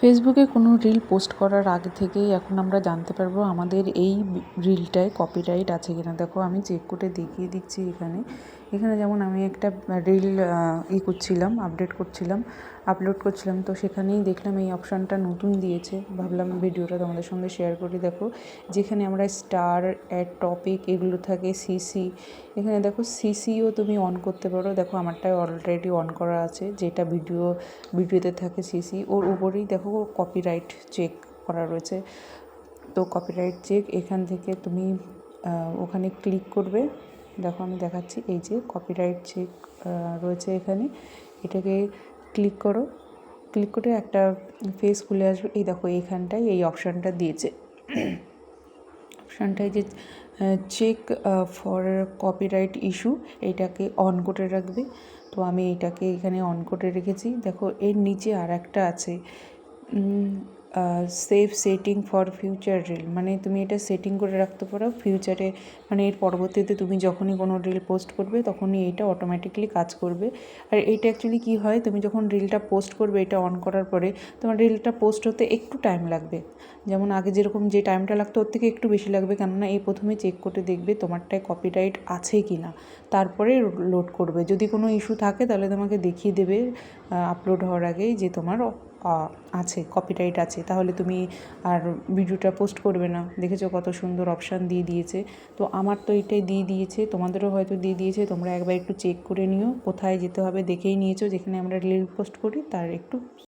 ফেসবুকে কোনো reel post করার আগে থেকেই এখন আমরা জানতে পারব আমাদের এই রিলটায় কপিরাইট আছে কিনা। দেখো, আমি চেক করে দেখিয়ে দিচ্ছি এখানে। এখানে যেমন আমি একটা রিল ই করছিলাম আপডেট করছিলাম আপলোড করছিলাম, তো সেখানেই দেখলাম এই অপশানটা নতুন দিয়েছে। ভাবলাম ভিডিওটা তোমাদের সঙ্গে শেয়ার করে। দেখো, যেখানে আমরা স্টার অ্যাড টপিক এগুলো থাকে সিসি এখানে দেখো সিসিও তুমি অন করতে পারো। দেখো আমারটায় অলরেডি অন করা আছে, যেটা ভিডিও ভিডিওতে থাকে সিসি ওর উপরেই দেখো কপিরাইট চেক করা রয়েছে। তো কপিরাইট চেক এখান থেকে তুমি ওখানে ক্লিক করবে। দেখো আমি দেখাচ্ছি, এই যে কপিরাইট চেক রয়েছে এখানে, এটাকে ক্লিক করো। ক্লিক করে একটা ফেস খুলে আসবে। এই দেখো এইখানটায় এই অপশানটা দিয়েছে। অপশানটায় যে চেক ফর কপিরাইট ইস্যু এটাকে অন করে রাখবে। তো আমি এটাকে এখানে অন করে রেখেছি। দেখো এর নিচে আর একটা আছে save setting for future reel মানে তুমি এটা সেটিং করে রাখতে পারো ফিউচারে মানে এর পরবর্তীতে তুমি যখনই কোনো রিল পোস্ট করবে, তখনই এটা অটোমেটিকলি কাজ করবে। আর এইটা অ্যাকচুয়ালি কী হয়, তুমি যখন রিলটা পোস্ট করবে, এটা অন করার পরে তোমার রিলটা পোস্ট হতে একটু টাইম লাগবে। যেমন আগে যেরকম যে টাইমটা লাগতো, ওর থেকে একটু বেশি লাগবে। কেননা এই প্রথমে চেক করে দেখবে তোমারটায় কপিরাইট আছে কি না তারপরে লোড করবে। যদি কোনো ইস্যু থাকে, তাহলে তোমাকে দেখিয়ে দেবে আপলোড হওয়ার আগেই যে তোমার আছে কপিরাইট আছে, তাহলে তুমি আর ভিডিওটা পোস্ট করবে না। দেখেছ কত সুন্দর অপশান দিয়ে দিয়েছে। তো আমার তো এটাই দিয়ে দিয়েছে, তোমাদেরও হয়তো দিয়ে দিয়েছে, তোমরা একবার একটু চেক করে নিও। কোথায় যেতে হবে দেখেই নিয়েছো, যেখানে আমরা রিল পোস্ট করি, তার একটু